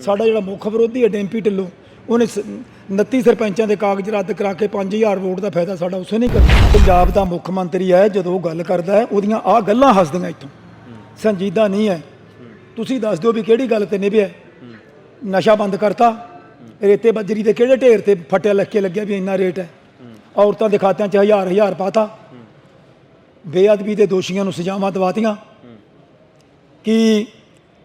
ਸਾਡਾ ਜਿਹੜਾ ਮੁੱਖ ਵਿਰੋਧੀ ਹੈ ਡੈਂਪੀ ਢਿੱਲੋਂ, ਉਹਨੇ ਸ- 29 ਸਰਪੰਚਾਂ ਦੇ ਕਾਗਜ਼ ਰੱਦ ਕਰਾ ਕੇ 5000 ਵੋਟ ਦਾ ਫਾਇਦਾ ਸਾਡਾ ਉਸੇ ਨਹੀਂ ਕਰਦਾ ਪੰਜਾਬ ਦਾ ਮੁੱਖ ਮੰਤਰੀ ਹੈ, ਜਦੋਂ ਉਹ ਗੱਲ ਕਰਦਾ ਹੈ, ਉਹਦੀਆਂ ਆਹ ਗੱਲਾਂ ਹੱਸਦੀਆਂ ਇੱਥੋਂ। ਸੰਜੀਦਾ ਨਹੀਂ ਹੈ। ਤੁਸੀਂ ਦੱਸ ਦਿਓ ਵੀ ਕਿਹੜੀ ਗੱਲ ਤੇ ਨਿਭਿਆ ਨਸ਼ਾ ਬੰਦ ਕਰਤਾ। ਰੇਤੇ ਬੱਜਰੀ ਦੇ ਕਿਹੜੇ ਢੇਰ ਤੇ ਫਟਿਆ ਲੱਗ ਕੇ ਲੱਗਿਆ ਵੀ ਇੰਨਾ ਰੇਟ ਹੈ? ਔਰਤਾਂ ਦੇ ਖਾਤਿਆਂ 'ਚ ਹਜ਼ਾਰ ਹਜ਼ਾਰ ਪਾਤਾ। ਬੇਅਦਬੀ ਦੇ ਦੋਸ਼ੀਆਂ ਨੂੰ ਸਜ਼ਾਵਾਂ ਦਵਾਤੀਆਂ। ਕਿ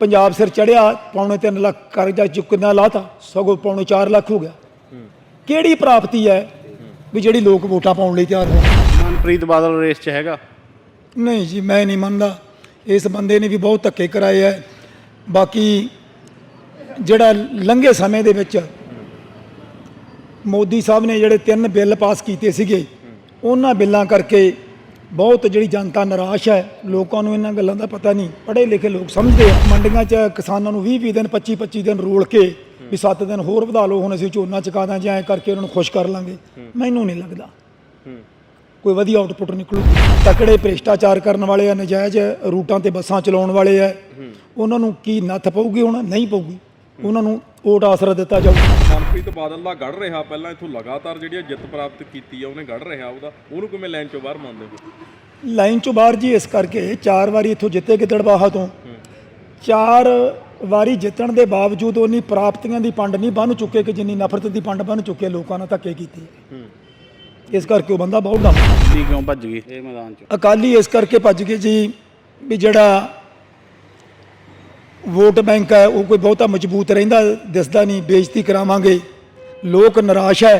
ਪੰਜਾਬ ਸਿਰ ਚੜਿਆ ਪੌਣੇ 3 ਲੱਖ ਕਰਜ਼ਾ ਚੁੱਕਣਾ ਲਾਤਾ ਸਗੋਂ ਪੌਣੇ 4 ਲੱਖ ਹੋ ਗਿਆ। ਕਿਹੜੀ ਪ੍ਰਾਪਤੀ ਹੈ ਵੀ ਜਿਹੜੀ ਲੋਕ ਵੋਟਾਂ ਪਾਉਣ ਲਈ ਤਿਆਰ ਹੋ ਮਨਪ੍ਰੀਤ ਬਾਦਲ ਰੇਸ 'ਚ ਹੈਗਾ। ਨਹੀਂ ਜੀ ਮੈਂ ਨਹੀਂ ਮੰਨਦਾ। ਇਸ ਬੰਦੇ ਨੇ ਵੀ ਬਹੁਤ ਧੱਕੇ ਕਰਾਏ ਐ ਬਾਕੀ ਜਿਹੜਾ ਲੰਘੇ ਸਮੇਂ ਦੇ ਵਿੱਚ ਮੋਦੀ ਸਾਹਿਬ ਨੇ ਜਿਹੜੇ ਤਿੰਨ ਬਿੱਲ ਪਾਸ ਕੀਤੇ ਸੀਗੇ ਉਹਨਾਂ ਬਿੱਲਾਂ ਕਰਕੇ ਬਹੁਤ ਜਿਹੜੀ ਜਨਤਾ ਨਿਰਾਸ਼ ਹੈ, ਲੋਕਾਂ ਨੂੰ ਇਹਨਾਂ ਗੱਲਾਂ ਦਾ ਪਤਾ ਨਹੀਂ। ਪੜ੍ਹੇ ਲਿਖੇ ਲੋਕ ਸਮਝਦੇ ਆ। ਮੰਡੀਆਂ 'ਚ ਕਿਸਾਨਾਂ ਨੂੰ 20 20 ਦਿਨ 25 25 ਦਿਨ ਰੋਲ ਕੇ ਵੀ 7 ਦਿਨ ਹੋਰ ਵਧਾ ਲਓ, ਹੁਣ ਅਸੀਂ ਝੋਨਾ ਚੁਕਾ ਦਾਂ ਜਾਂ ਐਂ ਕਰਕੇ ਉਹਨਾਂ ਨੂੰ ਖੁਸ਼ ਕਰ ਲਾਂਗੇ। ਮੈਨੂੰ ਨਹੀਂ ਲੱਗਦਾ। ਕੋਈ ਵਧੀਆ ਆਊਟਪੁੱਟ ਨਿਕਲੂ। ਤਕੜੇ ਭ੍ਰਿਸ਼ਟਾਚਾਰ ਕਰਨ ਵਾਲੇ ਆ, ਨਜਾਇਜ਼ ਰੂਟਾਂ ਤੇ ਬੱਸਾਂ ਚਲਾਉਣ ਵਾਲੇ ਆ। ਉਹਨਾਂ ਨੂੰ ਕੀ ਨੱਥ ਪਊਗੀ ਹੁਣ? ਨਹੀਂ ਪਊਗੀ। ਉਹਨਾਂ ਨੂੰ ਓਟ ਆਸਰਾ ਦਿੱਤਾ ਜਾਊ। ਮਨਪ੍ਰੀਤ ਬਾਦਲ ਦਾ ਗੜ ਰਿਹਾ ਪਹਿਲਾਂ ਇਥੋਂ ਲਗਾਤਾਰ ਜਿਹੜੀ ਜਿੱਤ ਪ੍ਰਾਪਤ ਕੀਤੀ ਆ ਉਹਨੇ ਗੜ ਰਿਹਾ ਉਹਦਾ। ਉਹਨੂੰ ਕਿਵੇਂ ਲਾਈਨ ਚੋਂ ਬਾਹਰ ਮੰਨਦੇ ਹੋ? ਲਾਈਨ ਚੋਂ ਬਾਹਰ ਜੀ ਇਸ ਕਰਕੇ ਚਾਰ ਵਾਰੀ ਇੱਥੋਂ ਜਿੱਤੇ ਗਿੱਦੜਬਾਹਾ ਤੋਂ। ਚਾਰ ਵਾਰੀ ਜਿੱਤਣ ਦੇ ਬਾਵਜੂਦ ਉਨੀ ਪ੍ਰਾਪਤੀਆਂ ਦੀ ਪੰਡ ਨਹੀਂ ਬੰਨ ਚੁੱਕੇ ਕਿ ਜਿੰਨੀ ਨਫ਼ਰਤ ਦੀ ਪੰਡ ਬੰਨ ਚੁੱਕੇ ਲੋਕਾਂ ਨਾਲ ਧੱਕੇ ਕੀਤੇ। ਇਸ ਕਰਕੇ ਉਹ ਬੰਦਾ ਬਹੁਤ ਡਮ ਦਿੱਲੀ ਕਿਉਂ ਭੱਜ ਗਈ ਇਹ ਮੈਦਾਨ 'ਚ। ਅਕਾਲੀ ਇਸ ਕਰਕੇ ਭੱਜ ਗਏ ਜੀ ਵੀ ਜਿਹੜਾ ਵੋਟ ਬੈਂਕ ਹੈ ਉਹ ਕੋਈ ਬਹੁਤਾ ਮਜ਼ਬੂਤ ਰਹਿੰਦਾ ਦਿਸਦਾ ਨਹੀਂ ਬੇਇੱਜ਼ਤੀ ਕਰਾਵਾਂਗੇ। ਲੋਕ ਨਿਰਾਸ਼ ਹੈ।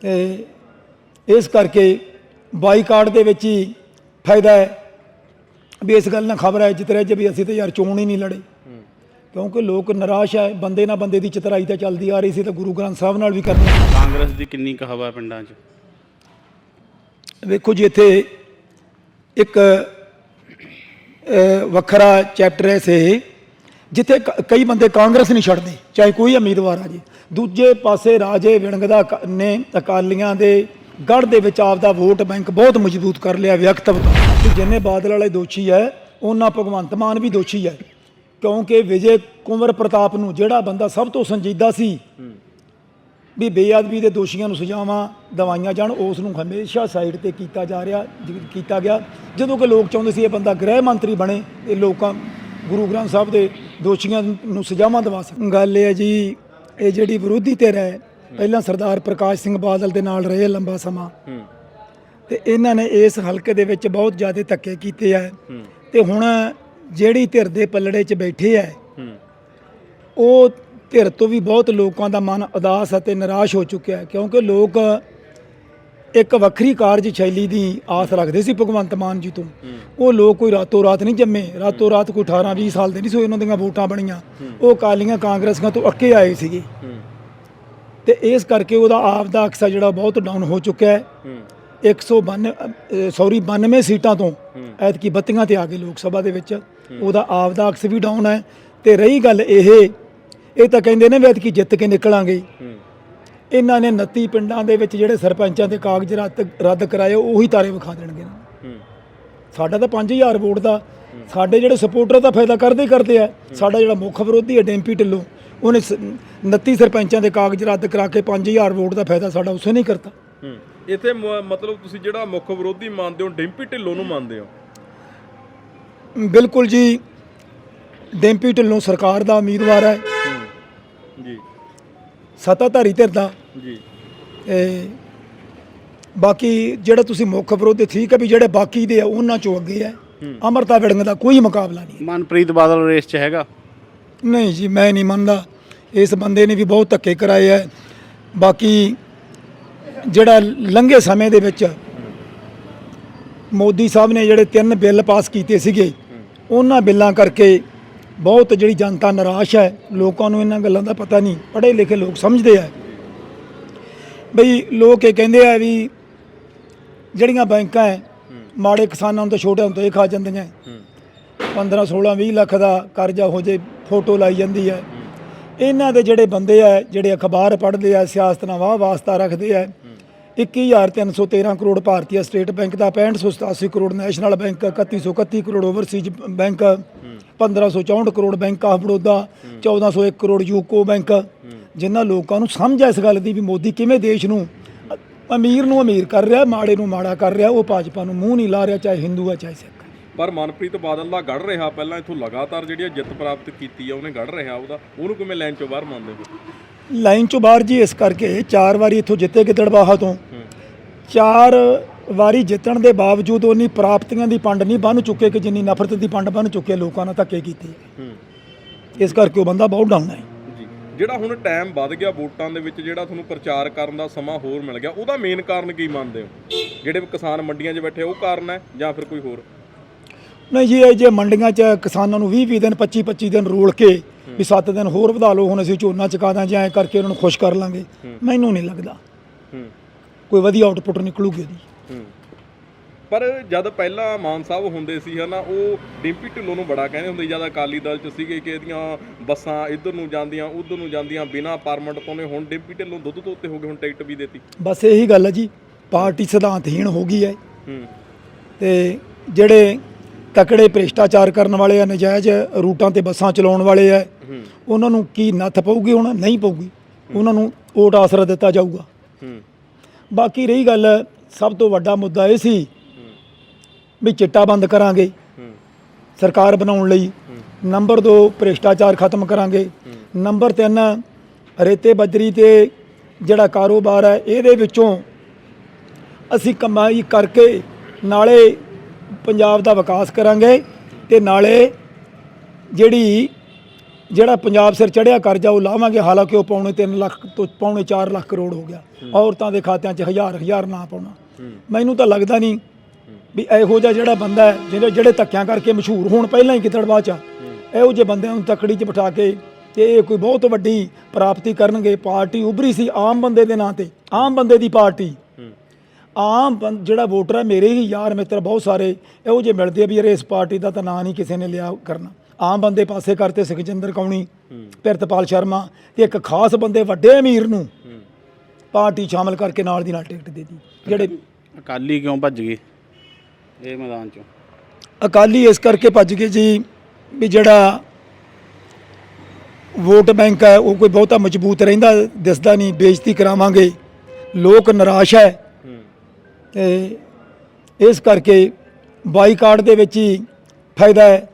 ਤੇ ਇਸ ਕਰਕੇ ਬਾਈਕਾਟ ਦੇ ਵਿੱਚ ਹੀ ਫਾਇਦਾ ਹੈ ਵੀ ਇਸ ਗੱਲ ਨਾਲ ਖਬਰ ਹੈ ਜਿਤਰੇ ਜੇ ਵੀ ਅਸੀਂ ਤਾਂ ਯਾਰ ਚੋਣ ਹੀ ਨਹੀਂ ਲੜੇ। ਕਿਉਂਕਿ ਲੋਕ ਨਿਰਾਸ਼ ਹੈ ਬੰਦੇ ਨਾਲ ਬੰਦੇ ਦੀ ਚਤਰਾਈ ਤਾਂ ਚੱਲਦੀ ਆ ਰਹੀ ਸੀ ਤਾਂ ਗੁਰੂ ਗ੍ਰੰਥ ਸਾਹਿਬ ਨਾਲ ਵੀ ਕਰਨੀ। ਕਾਂਗਰਸ ਦੀ ਕਿੰਨੀ ਕੁ ਹਵਾ ਪਿੰਡਾਂ 'ਚ? ਵੇਖੋ ਜੀ ਇੱਥੇ ਇੱਕ ਵੱਖਰਾ ਚੈਪਟਰ ਹੈ ਸੇ ਜਿੱਥੇ ਕ- ਕਈ ਬੰਦੇ ਕਾਂਗਰਸ ਨਹੀਂ ਛੱਡਦੇ, ਚਾਹੇ ਕੋਈ ਉਮੀਦਵਾਰ ਆ ਜੇ। ਦੂਜੇ ਪਾਸੇ ਰਾਜੇ ਵਿਣਗਦਾ ਨੇ ਅਕਾਲੀਆਂ ਦੇ ਗੜ ਦੇ ਵਿੱਚ ਆਪਦਾ ਵੋਟ ਬੈਂਕ ਬਹੁਤ ਮਜ਼ਬੂਤ ਕਰ ਲਿਆ ਵਿਅਕਤਵ ਤੋਂ ਜਿੰਨੇ ਬਾਦਲ ਵਾਲੇ ਦੋਸ਼ੀ ਹੈ ਉਹਨਾਂ ਭਗਵੰਤ ਮਾਨ ਵੀ ਦੋਸ਼ੀ ਹੈ ਕਿਉਂਕਿ ਵਿਜੇ ਕੁੰਵਰ ਪ੍ਰਤਾਪ ਨੂੰ ਜਿਹੜਾ ਬੰਦਾ ਸਭ ਤੋਂ ਸੰਜੀਦਾ ਸੀ ਵੀ ਬੇਅਦਬੀ ਦੇ ਦੋਸ਼ੀਆਂ ਨੂੰ ਸਜ਼ਾਵਾਂ ਦਵਾਈਆਂ ਜਾਣ ਉਸ ਨੂੰ ਹਮੇਸ਼ਾ ਸਾਈਡ ਤੇ ਕੀਤਾ ਜਾ ਰਿਹਾ ਕੀਤਾ ਗਿਆ। ਜਦੋਂ ਕਿ ਲੋਕ ਚਾਹੁੰਦੇ ਸੀ ਇਹ ਬੰਦਾ ਗ੍ਰਹਿ ਮੰਤਰੀ ਬਣੇ ਤੇ ਲੋਕਾਂ ਗੁਰੂ ਗ੍ਰੰਥ ਸਾਹਿਬ ਦੇ ਦੋਸ਼ੀਆਂ ਨੂੰ ਸਜ਼ਾਵਾਂ ਦਵਾ ਸਕਣ ਗੱਲ ਇਹ ਹੈ ਜੀ ਇਹ ਜਿਹੜੀ ਵਿਰੋਧੀ ਧਿਰ ਹੈ ਪਹਿਲਾਂ ਸਰਦਾਰ ਪ੍ਰਕਾਸ਼ ਸਿੰਘ ਬਾਦਲ ਦੇ ਨਾਲ ਰਹੇ ਲੰਬਾ ਸਮਾਂ। ਤੇ ਇਹਨਾਂ ਨੇ ਇਸ ਹਲਕੇ ਦੇ ਵਿੱਚ ਬਹੁਤ ਜ਼ਿਆਦਾ ਧੱਕੇ ਕੀਤੇ ਆ। ਤੇ ਹੁਣ ਜਿਹੜੀ ਧਿਰ ਦੇ ਪੱਲੜੇ 'ਚ ਬੈਠੇ ਆ ਉਹ ਧਿਰ ਤੋਂ ਵੀ ਬਹੁਤ ਲੋਕਾਂ ਦਾ ਮਨ ਉਦਾਸ ਅਤੇ ਨਿਰਾਸ਼ ਹੋ ਚੁੱਕਿਆ ਹੈ ਕਿਉਂਕਿ ਲੋਕ ਇੱਕ ਵੱਖਰੀ ਕਾਰਜ ਸ਼ੈਲੀ ਦੀ ਆਸ ਰੱਖਦੇ ਸੀ ਭਗਵੰਤ ਮਾਨ ਜੀ ਤੋਂ। ਉਹ ਲੋਕ ਕੋਈ ਰਾਤੋਂ ਰਾਤ ਨਹੀਂ ਜੰਮੇ ਰਾਤੋਂ ਰਾਤ ਕੋਈ 18 20 ਸਾਲ ਦੇ ਨਹੀਂ ਸੀ ਉਹਨਾਂ ਦੀਆਂ ਵੋਟਾਂ ਬਣੀਆਂ। ਉਹ ਕਾਲੀਆਂ ਕਾਂਗਰਸੀਆਂ ਤੋਂ ਅੱਕੇ ਆਏ ਸੀਗੇ। ਤੇ ਇਸ ਕਰਕੇ ਉਹਦਾ ਆਪ ਦਾ ਅਕਸਾ ਜਿਹੜਾ ਬਹੁਤ ਡਾਊਨ ਹੋ ਚੁੱਕਿਆ ਹੈ। 192 ਸੌਰੀ 92 ਸੀਟਾਂ ਤੋਂ ਐਤਕੀ ਬੱਤੀਆਂ ਤੇ ਆ ਗਏ ਲੋਕ ਸਭਾ ਦੇ ਵਿੱਚ। ਉਹਦਾ ਆਪ ਦਾ ਅਕਸ ਵੀ ਡਾਊਨ ਹੈ। ਤੇ ਰਹੀ ਗੱਲ ਇਹ ਇਹ ਤਾਂ ਕਹਿੰਦੇ ਨੇ ਵੀ ਐਤਕੀ ਜਿੱਤ ਕੇ ਨਿਕਲਾਂਗੇ। ਇਹਨਾਂ ਨੇ 29 ਪਿੰਡਾਂ ਦੇ ਵਿੱਚ ਜਿਹੜੇ ਸਰਪੰਚਾਂ ਦੇ ਕਾਗਜ਼ ਰੱਦ ਰੱਦ ਕਰਾਏ ਉਹੀ ਤਾਰੇ ਵਿਖਾ ਦੇਣਗੇ ਸਾਡਾ ਤਾਂ 5000 ਵੋਟ ਦਾ ਸਾਡੇ ਜਿਹੜੇ ਸਪੋਰਟਰ ਦਾ ਫਾਇਦਾ ਕਰਦੇ ਹੀ ਕਰਦੇ ਆ। ਸਾਡਾ ਜਿਹੜਾ ਮੁੱਖ ਵਿਰੋਧੀ ਹੈ ਡੈਂਪੀ ਢਿੱਲੋਂ ਉਹਨੇ ਸ- 29 ਸਰਪੰਚਾਂ ਦੇ ਕਾਗਜ਼ ਰੱਦ ਕਰਾ ਕੇ 5000 ਵੋਟ ਦਾ ਫਾਇਦਾ ਸਾਡਾ ਉਸੇ ਨਹੀਂ ਕਰਤਾ। ਹੂੰ। ਇੱਥੇ ਮਤਲਬ ਤੁਸੀਂ ਜਿਹੜਾ ਮੁੱਖ ਵਿਰੋਧੀ ਮੰਨਦੇ ਹੋ ਡਿੰਪੀ ਢਿੱਲੋਂ ਨੂੰ ਮੰਨਦੇ ਹੋ? ਬਿਲਕੁਲ ਜੀ ਡੈਂਪੀ ਢਿੱਲੋਂ ਸਰਕਾਰ ਦਾ ਉਮੀਦਵਾਰ ਹੈ। ਜੀ। ਸੱਤਾਧਾਰੀ ਧਿਰ ਦਾ। ਜੀ। ਤੇ ਬਾਕੀ ਜਿਹੜਾ ਤੁਸੀਂ ਮੁੱਖ ਵਿਰੋਧੀ ਠੀਕ ਹੈ ਵੀ ਜਿਹੜੇ ਬਾਕੀ ਦੇ ਆ ਉਹਨਾਂ ਚੋਂ ਅੱਗੇ ਹੈ। ਅਮਰਤਾ ਵਿੜੰਗ ਦਾ ਕੋਈ ਮੁਕਾਬਲਾ ਨਹੀਂ। ਮਨਪ੍ਰੀਤ ਬਾਦਲ ਰੇਸ 'ਚ ਹੈਗਾ? ਨਹੀਂ ਜੀ ਮੈਂ ਨਹੀਂ ਮੰਨਦਾ। ਇਸ ਬੰਦੇ ਨੇ ਵੀ ਬਹੁਤ ਧੱਕੇ ਕਰਾਏ ਐ ਬਾਕੀ ਜਿਹੜਾ ਲੰਘੇ ਸਮੇਂ ਦੇ ਵਿੱਚ ਮੋਦੀ ਸਾਹਿਬ ਨੇ ਜਿਹੜੇ ਤਿੰਨ ਬਿੱਲ ਪਾਸ ਕੀਤੇ ਸੀਗੇ ਉਹਨਾਂ ਬਿੱਲਾਂ ਕਰਕੇ ਬਹੁਤ ਜਿਹੜੀ ਜਨਤਾ ਨਿਰਾਸ਼ ਹੈ ਲੋਕਾਂ ਨੂੰ ਇਹਨਾਂ ਗੱਲਾਂ ਦਾ ਪਤਾ ਨਹੀਂ ਪੜ੍ਹੇ ਲਿਖੇ ਲੋਕ ਸਮਝਦੇ ਆ। ਬਈ ਲੋਕ ਇਹ ਕਹਿੰਦੇ ਆ ਵੀ ਜਿਹੜੀਆਂ ਬੈਂਕਾਂ ਹੈ। ਮਾੜੇ ਕਿਸਾਨਾਂ ਨੂੰ ਤਾਂ ਛੋਟੇ ਹੁੰਦੇ ਹੀ ਖਾ ਜਾਂਦੀਆਂ 15 16 20 ਲੱਖ ਦਾ ਕਰਜ਼ਾ ਹੋ ਜੇ ਫੋਟੋ ਲਾਈ ਜਾਂਦੀ ਹੈ। ਇਹਨਾਂ ਦੇ ਜਿਹੜੇ ਬੰਦੇ ਆ ਜਿਹੜੇ ਅਖਬਾਰ ਪੜ੍ਹਦੇ ਆ ਸਿਆਸਤ ਨਾਲ ਵਾਹ ਵਾਸਤਾ ਰੱਖਦੇ ਆ 21313 ਕਰੋੜ ਭਾਰਤੀ ਸਟੇਟ ਬੈਂਕ ਦਾ 6587 crore national bank 3131 crore overseas bank 1564 crore bank of Baroda 1401 crore UCO bank. ਜਿਨ੍ਹਾਂ ਲੋਕਾਂ ਨੂੰ ਸਮਝ ਆ ਇਸ ਗੱਲ ਦੀ ਵੀ ਮੋਦੀ ਕਿਵੇਂ ਦੇਸ਼ ਨੂੰ ਅਮੀਰ ਨੂੰ ਅਮੀਰ ਕਰ ਰਿਹਾ ਮਾੜੇ ਨੂੰ ਮਾੜਾ ਕਰ ਰਿਹਾ ਉਹ ਭਾਜਪਾ ਨੂੰ ਮੂੰਹ ਨਹੀਂ ਲਾ ਰਿਹਾ ਚਾਹੇ ਹਿੰਦੂ ਆ ਚਾਹੇ ਸਿੱਖ। ਪਰ ਮਨਪ੍ਰੀਤ ਬਾਦਲ ਦਾ ਗੜ ਰਿਹਾ ਪਹਿਲਾਂ ਇੱਥੋਂ ਲਗਾਤਾਰ ਜਿਹੜੀ ਜਿੱਤ ਪ੍ਰਾਪਤ ਕੀਤੀ ਆ ਉਹਨੇ ਗੜ ਰਿਹਾ ਉਹਦਾ। ਉਹਨੂੰ ਕਿਵੇਂ ਲਾਈਨ ਚੋਂ ਬਾਹਰ ਮੰਨਦੇ ਹੋ? ਲਾਈਨ ਚੋਂ ਬਾਹਰ ਜੀ ਇਸ ਕਰਕੇ ਚਾਰ ਵਾਰੀ ਇੱਥੋਂ ਜਿੱਤੇ ਗਿੱਦੜਬਾਹਾ ਤੋਂ। ਚਾਰ ਵਾਰੀ ਜਿੱਤਣ ਦੇ ਬਾਵਜੂਦ ਉਨੀ ਪ੍ਰਾਪਤੀਆਂ ਦੀ ਪੰਡ ਨਹੀਂ ਬੰਨ ਚੁੱਕੇ ਕਿ ਜਿੰਨੀ ਨਫ਼ਰਤ ਦੀ ਪੰਡ ਬੰਨ ਚੁੱਕੇ ਲੋਕਾਂ ਨਾਲ ਧੱਕੇ ਕੀਤੇ। ਹੂੰ। ਇਸ ਕਰਕੇ ਉਹ ਬੰਦਾ ਬਹੁਤ ਡਾਊਨ ਹੈ। ਜੀ। ਜਿਹੜਾ ਹੁਣ ਟਾਈਮ ਵੱਧ ਗਿਆ ਵੋਟਾਂ ਦੇ ਵਿੱਚ ਜਿਹੜਾ ਤੁਹਾਨੂੰ ਪ੍ਰਚਾਰ ਕਰਨ ਦਾ ਸਮਾਂ ਹੋਰ ਮਿਲ ਗਿਆ ਉਹਦਾ ਮੇਨ ਕਾਰਨ ਕੀ ਮੰਨਦੇ ਹੋ? ਜਿਹੜੇ ਕਿਸਾਨ ਮੰਡੀਆਂ 'ਚ ਬੈਠੇ ਉਹ ਕਾਰਨ ਹੈ ਜਾਂ ਫਿਰ ਕੋਈ ਹੋਰ? ਨਹੀਂ ਜੀ ਇਹ ਜੇ ਮੰਡੀਆਂ 'ਚ ਕਿਸਾਨਾਂ ਨੂੰ 20 20 ਦਿਨ 25 25 ਦਿਨ ਰੋਲ ਕੇ ਵੀ 7 ਦਿਨ ਹੋਰ ਵਧਾ ਲਓ ਹੁਣ ਅਸੀਂ ਝੋਨਾ ਚੁਕਾ ਦਾਂ ਜਾਂ ਐਂ ਕਰਕੇ ਉਹਨਾਂ ਨੂੰ ਖੁਸ਼ ਕਰ ਲਾਂਗੇ ਮੈਨੂੰ ਨਹੀਂ ਲੱਗਦਾ। ਹੂੰ। ਕੋਈ ਵਧੀਆ ਆਊਟਪੁੱਟ ਨਿਕਲੂਗੀ ਉਹਦੀ। ਹੂੰ। ਪਰ ਜਦ ਪਹਿਲਾਂ ਮਾਨ ਸਾਹਿਬ ਹੁੰਦੇ ਸੀ ਹਨਾ ਉਹ ਡਿੰਪੀ ਢਿੱਲੋਂ ਨੂੰ ਬੜਾ ਕਹਿੰਦੇ ਹੁੰਦੇ ਜਦ ਅਕਾਲੀ ਦਲ ਚ ਸੀਗੇ ਕਿ ਇਹਦੀਆਂ ਬੱਸਾਂ ਇੱਧਰ ਨੂੰ ਜਾਂਦੀਆਂ ਉੱਧਰ ਨੂੰ ਜਾਂਦੀਆਂ ਬਿਨਾਂ ਪਰਮਿਟ ਤੋਂ ਨੇ ਹੁਣ ਡਿੰਪੀ ਢਿੱਲੋਂ ਦੁੱਧ ਤੋਂ ਉੱਤੇ ਹੋ ਗਏ ਹੁਣ ਟਿਕਟ ਵੀ ਦੇਤੀ। ਬਸ ਇਹੀ ਗੱਲ ਹੈ ਜੀ ਪਾਰਟੀ ਸਿਧਾਂਤਹੀਣ ਹੋ ਗਈ ਹੈ। ਹੂੰ। ਤੇ ਜਿਹੜੇ ਤਕੜੇ ਭ੍ਰਿਸ਼ਟਾਚਾਰ ਕਰਨ ਵਾਲੇ ਆ ਨਜਾਇਜ਼ ਰੂਟਾਂ ਤੇ ਬੱਸਾਂ ਚਲਾਉਣ ਵਾਲੇ ਆ ਹੂੰ। ਉਹਨਾਂ ਨੂੰ ਕੀ ਨੱਥ ਪਊਗੀ ਹੁਣ? ਨਹੀਂ ਪਊਗੀ। ਉਹਨਾਂ ਨੂੰ ਓਟ ਆਸਰਾ ਦਿੱਤਾ ਜਾਊਗਾ। ਹੂੰ। ਬਾਕੀ ਰਹੀ ਗੱਲ, ਸਭ ਤੋਂ ਵੱਡਾ ਮੁੱਦਾ ਇਹ ਸੀ ਵੀ ਚਿੱਟਾ ਬੰਦ ਕਰਾਂਗੇ। ਸਰਕਾਰ ਬਣਾਉਣ ਲਈ ਨੰਬਰ 2 ਭ੍ਰਿਸ਼ਟਾਚਾਰ ਖਤਮ ਕਰਾਂਗੇ। ਨੰਬਰ 3 ਰੇਤੇ ਬਜਰੀ ਤੇ ਜਿਹੜਾ ਕਾਰੋਬਾਰ ਹੈ, ਇਹਦੇ ਵਿੱਚੋਂ ਅਸੀਂ ਕਮਾਈ ਕਰਕੇ ਨਾਲੇ ਪੰਜਾਬ ਦਾ ਵਿਕਾਸ ਕਰਾਂਗੇ ਤੇ ਨਾਲੇ ਜਿਹੜੀ ਜਿਹੜਾ ਪੰਜਾਬ ਸਿਰ ਚੜਿਆ ਕਰਜ਼ਾ ਉਹ ਲਾਵਾਂਗੇ ਹਾਲਾਂਕਿ ਉਹ ਪੌਣੇ 3 ਲੱਖ ਤੋਂ ਪੌਣੇ 4 ਲੱਖ ਕਰੋੜ ਹੋ ਗਿਆ। ਔਰਤਾਂ ਦੇ ਖਾਤਿਆਂ 'ਚ ਹਜ਼ਾਰ ਹਜ਼ਾਰ ਨਾ ਪਾਉਣਾ। ਮੈਨੂੰ ਤਾਂ ਲੱਗਦਾ ਨਹੀਂ ਵੀ ਇਹੋ ਜਿਹਾ ਜਿਹੜਾ ਬੰਦਾ ਹੈ ਜਿਹੜੇ ਜਿਹੜੇ ਧੱਕਿਆਂ ਕਰਕੇ ਮਸ਼ਹੂਰ ਹੋਣ ਪਹਿਲਾਂ ਹੀ ਕਿਤੜਵਾ ਚ ਇਹੋ ਜਿਹੇ ਬੰਦਿਆਂ ਨੂੰ ਤਕੜੀ 'ਚ ਬਿਠਾ ਕੇ ਤੇ ਇਹ ਕੋਈ ਬਹੁਤ ਵੱਡੀ ਪ੍ਰਾਪਤੀ ਕਰਨਗੇ। ਪਾਰਟੀ ਉਭਰੀ ਸੀ ਆਮ ਬੰਦੇ ਦੇ ਨਾਂ ਤੇ ਆਮ ਬੰਦੇ ਦੀ ਪਾਰਟੀ। ਆਮ ਜਿਹੜਾ ਵੋਟਰ ਹੈ ਮੇਰੇ ਹੀ ਯਾਰ ਮਿੱਤਰ ਬਹੁਤ ਸਾਰੇ ਇਹੋ ਜਿਹੇ ਮਿਲਦੇ ਆ ਵੀ ਯਾਰ ਇਸ ਪਾਰਟੀ ਦਾ ਤਾਂ ਨਾਂ ਨਹੀਂ ਕਿਸੇ ਨੇ ਲਿਆ ਕਰਨਾ। ਆਮ ਬੰਦੇ ਪਾਸੇ ਕਰਤੇ ਸੁਖਜਿੰਦਰ ਕੌਣੀ ਪਿਰਤਪਾਲ ਸ਼ਰਮਾ ਤੇ ਇੱਕ ਖਾਸ ਬੰਦੇ ਵੱਡੇ ਅਮੀਰ ਨੂੰ ਪਾਰਟੀ ਸ਼ਾਮਲ ਕਰਕੇ ਨਾਲ ਦੀ ਨਾਲ ਟਿਕਟ ਦੇ ਦਿੱਤੀ। ਜਿਹੜੇ ਅਕਾਲੀ ਕਿਉਂ ਭੱਜ ਗਏ? ਇਹ ਮੈਦਾਨ ਚੋਂ। ਅਕਾਲੀ ਇਸ ਕਰਕੇ ਭੱਜ ਗਏ ਜੀ ਵੀ ਜਿਹੜਾ ਵੋਟ ਬੈਂਕ ਹੈ ਉਹ ਕੋਈ ਬਹੁਤਾ ਮਜ਼ਬੂਤ ਰਹਿੰਦਾ ਦਿਸਦਾ ਨਹੀਂ ਬੇਇੱਜ਼ਤੀ ਕਰਾਵਾਂਗੇ। ਲੋਕ ਨਿਰਾਸ਼ ਹੈ। ਹੂੰ। ਤੇ ਇਸ ਕਰਕੇ ਬਾਈਕਾਟ ਦੇ ਵਿੱਚ ਹੀ ਫਾਇਦਾ ਹੈ।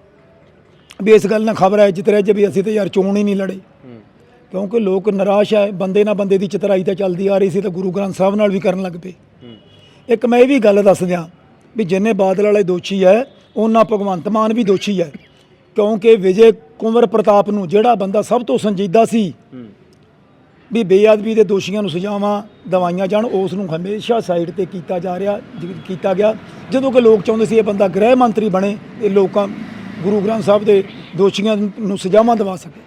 ਵੀ ਇਸ ਗੱਲ ਨਾਲ ਖਬਰ ਹੈ ਜਿੱਤ ਰਹੇ ਜੇ ਵੀ ਅਸੀਂ ਤਾਂ ਯਾਰ ਚੋਣ ਹੀ ਨਹੀਂ ਲੜੇ। ਕਿਉਂਕਿ ਲੋਕ ਨਿਰਾਸ਼ ਹੈ ਬੰਦੇ ਨਾਲ ਬੰਦੇ ਦੀ ਚਤਰਾਈ ਤਾਂ ਚੱਲਦੀ ਆ ਰਹੀ ਸੀ ਤਾਂ ਗੁਰੂ ਗ੍ਰੰਥ ਸਾਹਿਬ ਨਾਲ ਵੀ ਕਰਨ ਲੱਗ ਪਏ। ਇੱਕ ਮੈਂ ਇਹ ਵੀ ਗੱਲ ਦੱਸ ਦਿਆਂ ਵੀ ਜਿੰਨੇ ਬਾਦਲ ਵਾਲੇ ਦੋਸ਼ੀ ਹੈ ਉਹਨਾਂ ਭਗਵੰਤ ਮਾਨ ਵੀ ਦੋਸ਼ੀ ਹੈ ਕਿਉਂਕਿ ਵਿਜੇ ਕੁੰਵਰ ਪ੍ਰਤਾਪ ਨੂੰ ਜਿਹੜਾ ਬੰਦਾ ਸਭ ਤੋਂ ਸੰਜੀਦਾ ਸੀ ਵੀ ਬੇਅਦਬੀ ਦੇ ਦੋਸ਼ੀਆਂ ਨੂੰ ਸਜ਼ਾਵਾਂ ਦਵਾਈਆਂ ਜਾਣ ਉਸ ਨੂੰ ਹਮੇਸ਼ਾ ਸਾਈਡ ਤੇ ਕੀਤਾ ਜਾ ਰਿਹਾ ਕੀਤਾ ਗਿਆ। ਜਦੋਂ ਕਿ ਲੋਕ ਚਾਹੁੰਦੇ ਸੀ ਇਹ ਬੰਦਾ ਗ੍ਰਹਿ ਮੰਤਰੀ ਬਣੇ ਤੇ ਲੋਕਾਂ ਗੁਰੂ ਗ੍ਰੰਥ ਸਾਹਿਬ ਦੇ ਦੋਸ਼ੀਆਂ ਨੂੰ ਸਜ਼ਾਵਾਂ ਦਿਵਾ ਸਕੇ।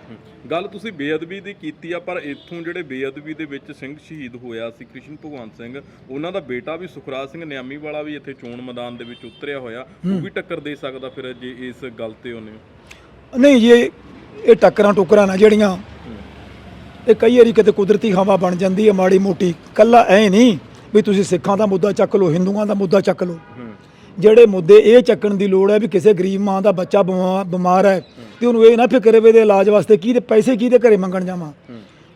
ਗੱਲ ਤੁਸੀਂ ਬੇਅਦਬੀ ਦੀ ਕੀਤੀ ਆ ਪਰ ਇੱਥੋਂ ਜਿਹੜੇ ਬੇਅਦਬੀ ਦੇ ਵਿੱਚ ਸਿੰਘ ਸ਼ਹੀਦ ਹੋਇਆ ਸੀ ਕ੍ਰਿਸ਼ਨ ਭਗਵੰਤ ਸਿੰਘ ਉਹਨਾਂ ਦਾ ਬੇਟਾ ਵੀ ਸੁਖਰਾਜ ਸਿੰਘ ਨਿਆਮੀ ਵਾਲਾ ਵੀ ਇੱਥੇ ਚੋਣ ਮੈਦਾਨ ਦੇ ਵਿੱਚ ਉਤਰਿਆ ਹੋਇਆ ਉਹ ਵੀ ਟੱਕਰ ਦੇ ਸਕਦਾ ਫਿਰ ਜੇ ਇਸ ਗੱਲ ਤੇ ਉਹਨੇ? ਨਹੀਂ ਜੀ ਇਹ- ਟੱਕਰਾਂ ਟੁਕਰਾਂ ਨਾ ਜਿਹੜੀਆਂ ਇਹ ਕਈ ਵਾਰੀ ਕਿਤੇ ਕੁਦਰਤੀ ਹਵਾ ਬਣ ਜਾਂਦੀ ਹੈ ਮਾੜੀ ਮੋਟੀ ਕੱਲਾ ਐ ਨਹੀਂ ਵੀ ਤੁਸੀਂ ਸਿੱਖਾਂ ਦਾ ਮੁੱਦਾ ਚੱਕ ਲਓ ਹਿੰਦੂਆਂ ਦਾ ਮੁੱਦਾ ਚੱਕ ਲਓ। ਜਿਹੜੇ ਮੁੱਦੇ ਇਹ ਚੱਕਣ ਦੀ ਲੋੜ ਹੈ ਵੀ ਕਿਸੇ ਗਰੀਬ ਮਾਂ ਦਾ ਬੱਚਾ ਬਿਮਾ- ਬਿਮਾਰ ਹੈ ਤੇ ਉਹਨੂੰ ਇਹ ਨਾ ਫਿਕਰ ਹੋਵੇ ਦੇ ਇਲਾਜ ਵਾਸਤੇ ਕੀ ਦੇ ਪੈਸੇ ਕਿਹਦੇ ਘਰੇ ਮੰਗਣ ਜਾਵਾਂ।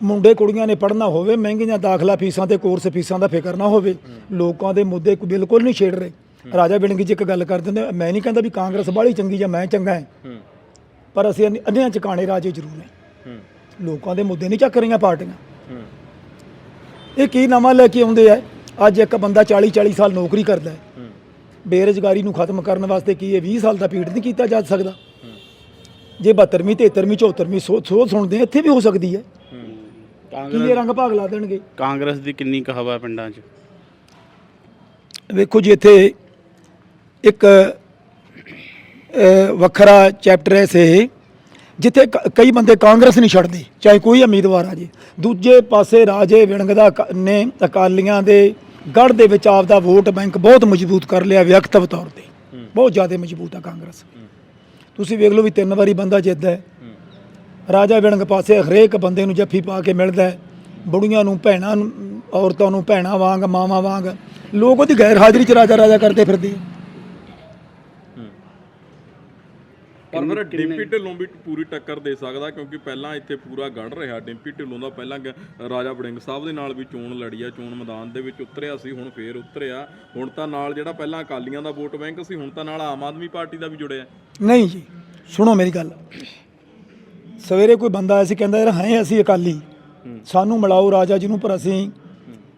ਮੁੰਡੇ ਕੁੜੀਆਂ ਨੇ ਪੜ੍ਹਨਾ ਹੋਵੇ, ਮਹਿੰਗੀਆਂ ਦਾਖਲਾ ਫੀਸਾਂ ਤੇ ਕੋਰਸ ਫੀਸਾਂ ਦਾ ਫਿਕਰ ਨਾ ਹੋਵੇ, ਲੋਕਾਂ ਦੇ ਮੁੱਦੇ ਬਿਲਕੁਲ ਨਹੀਂ ਛੇੜ ਰਹੇ। ਰਾਜਾ ਬਿਲੰਗੀ ਜੀ ਇੱਕ ਗੱਲ ਕਰ ਦਿੰਦੇ ਮੈਂ ਨਹੀਂ ਕਹਿੰਦਾ ਵੀ ਕਾਂਗਰਸ ਬਾਹਲੀ ਚੰਗੀ ਜਾਂ ਮੈਂ ਚੰਗਾ ਹਾਂ, ਪਰ ਅਸੀਂ ਅੰਨ- ਅੰਨ੍ਹਿਆਂ ਚਕਾਣੇ ਰਾਜੇ ਜ਼ਰੂਰ ਨੇ ਲੋਕਾਂ ਦੇ ਮੁੱਦੇ ਨਹੀਂ ਚੱਕ ਰਹੀਆਂ ਪਾਰਟੀਆਂ। ਇਹ ਕੀ ਨਵਾਂ ਲੈ ਕੇ ਆਉਂਦੇ ਆ? ਅੱਜ ਇੱਕ ਬੰਦਾ 40 40 ਸਾਲ ਨੌਕਰੀ ਕਰਦਾ ਹੈ। ਬੇਰੁਜ਼ਗਾਰੀ ਨੂੰ ਖਤਮ ਕਰਨ ਵਾਸਤੇ ਕੀ ਇਹ 20 ਸਾਲ ਦਾ ਪੀੜ ਨਹੀਂ ਕੀਤਾ ਜਾ ਸਕਦਾ? ਜੇ 72ਵੀਂ 73ਵੀਂ 74ਵੀਂ ਸੋਚ ਸੋਚ ਸੁਣਦੇ ਇੱਥੇ ਵੀ ਹੋ ਸਕਦੀ ਹੈ। ਕੀ ਇਹ ਰੰਗ ਭਾਗ ਲਾ ਦੇਣਗੇ? ਕਾਂਗਰਸ ਦੀ ਕਿੰਨੀ ਕੁ ਹਵਾ ਪਿੰਡਾਂ 'ਚ? ਵੇਖੋ ਜੀ ਇੱਥੇ ਇੱਕ ਵੱਖਰਾ ਚੈਪਟਰ ਹੈ ਸੇ ਜਿੱਥੇ ਕਈ ਬੰਦੇ ਕਾਂਗਰਸ ਨਹੀਂ ਛੱਡਦੇ ਚਾਹੇ ਕੋਈ ਉਮੀਦਵਾਰ ਆ ਜੇ। ਦੂਜੇ ਪਾਸੇ ਰਾਜੇ ਵਿੜੰਗਦਾ ਕ- ਨੇ ਅਕਾਲੀਆਂ ਦੇ ਗੜ੍ਹ ਦੇ ਵਿੱਚ ਆਪਦਾ ਵੋਟ ਬੈਂਕ ਬਹੁਤ ਮਜ਼ਬੂਤ ਕਰ ਲਿਆ ਵਿਅਕਤਿਗਤ ਤੌਰ ਤੇ। ਬਹੁਤ ਜ਼ਿਆਦਾ ਮਜ਼ਬੂਤ ਆ ਕਾਂਗਰਸ। ਤੁਸੀਂ ਵੇਖ ਲਓ ਵੀ ਤਿੰਨ ਵਾਰੀ ਬੰਦਾ ਜਿੱਤਦਾ ਹੈ। ਰਾਜਾ ਵਿੜੰਗ ਪਾਸੇ ਹਰੇਕ ਬੰਦੇ ਨੂੰ ਜੱਫੀ ਪਾ ਕੇ ਮਿਲਦਾ ਹੈ। ਬੁੜੀਆਂ ਨੂੰ ਭੈਣਾਂ ਨੂੰ ਔਰਤਾਂ ਨੂੰ ਭੈਣਾਂ ਵਾਂਗ ਮਾਵਾਂ ਵਾਂਗ। ਲੋਕ ਉਹਦੀ ਗੈਰ ਹਾਜ਼ਰੀ ਚ ਰਾਜਾ ਰਾਜਾ ਕਰਦੇ ਫਿਰਦੇ ਆ। ਪਰ ਫਿਰ ਡਿੰਪੀ ਢਿੱਲੋਂ ਵੀ ਪੂਰੀ ਟੱਕਰ ਦੇ ਸਕਦਾ ਕਿਉਂਕਿ ਪਹਿਲਾਂ ਇੱਥੇ ਪੂਰਾ ਗੜ ਰਿਹਾ। ਡਿੰਪੀ ਢਿੱਲੋਂ ਦਾ ਪਹਿਲਾਂ ਰਾਜਾ ਵੜਿੰਗ ਸਾਹਿਬ ਦੇ ਨਾਲ ਵੀ ਚੋਣ ਲੜੀ ਆ ਚੋਣ ਮੈਦਾਨ ਦੇ ਵਿੱਚ ਉਤਰਿਆ ਸੀ ਹੁਣ ਫੇਰ ਉਤਰਿਆ। ਹੁਣ ਤਾਂ ਨਾਲ ਜਿਹੜਾ ਪਹਿਲਾਂ ਅਕਾਲੀਆਂ ਦਾ ਵੋਟ ਬੈਂਕ ਸੀ ਹੁਣ ਤਾਂ ਨਾਲ ਆਮ ਆਦਮੀ ਪਾਰਟੀ ਦਾ ਵੀ ਜੁੜਿਆ। ਨਹੀਂ ਜੀ ਸੁਣੋ ਮੇਰੀ ਗੱਲ। ਸਵੇਰੇ ਕੋਈ ਬੰਦਾ ਆਇਆ ਸੀ ਕਹਿੰਦਾ ਯਾਰ ਹੈ ਅਸੀਂ ਅਕਾਲੀ। ਸਾਨੂੰ ਮਿਲਾਓ ਰਾਜਾ ਜੀ ਨੂੰ ਪਰ ਅਸੀਂ